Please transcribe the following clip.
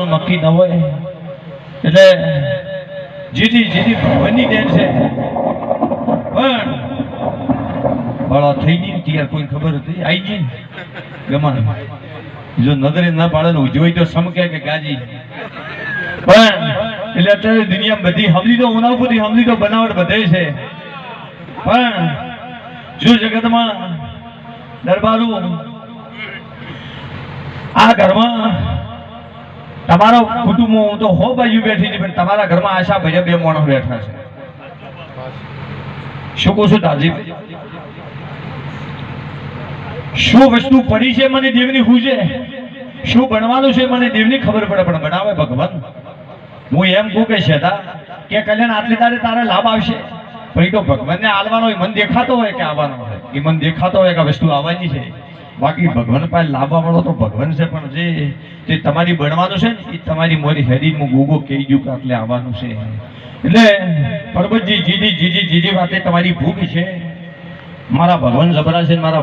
નું નક્કી ન હોય. એટલે જીજી જીજી ભગવાનની દેન છે. પણ બાળા થઈ ગઈ ને કોઈ ખબર હતી? આવી ગઈ ને? જો નજરે ના પાડે ને જોઈ તો સમકે કે ગાજી. પણ એટલે અત્યારે દુનિયા બધી સમજી તો ઉના બધી સમજી તો બનાવટ બધે છે. પણ જો જગતમાં દરબારું આ ઘરમાં તમારો કુટુંબ, હું તો હો બાજુ બેઠી છે, પણ તમારા ઘરમાં આશા ભાઈ બે માણસ બેઠા છે. શું કહું છું દાદી શું વસ્તુ પડી છે મને દેવની હું છે શું બનવાનું છે મને દેવની ખબર પડે, પણ બનાવે ભગવાન. હું એમ કહું કે શેતા કે કલ્યાણ આટલી તારે તારે લાભ આવશે. પણ તો ભગવાનને આલવાનો હોય, મન દેખાતો હોય કે આવવાનો હોય. એ મન દેખાતો હોય કે વસ્તુ આવવાની છે. બાકી ભગવાન પાસે લાવવા વાળો તો ભગવાન છે, પણ જે તે તમારી બનવાનું છે ને, એ તમારી મોરી હેરી હું ગોગો કહી દઉં કે આટલે આવવાનું છે. એટલે પરબતજી, જીજી જીજી જીજી વાતે તમારી ભૂખ છે. મારા ભગવાન જબરા છે મારા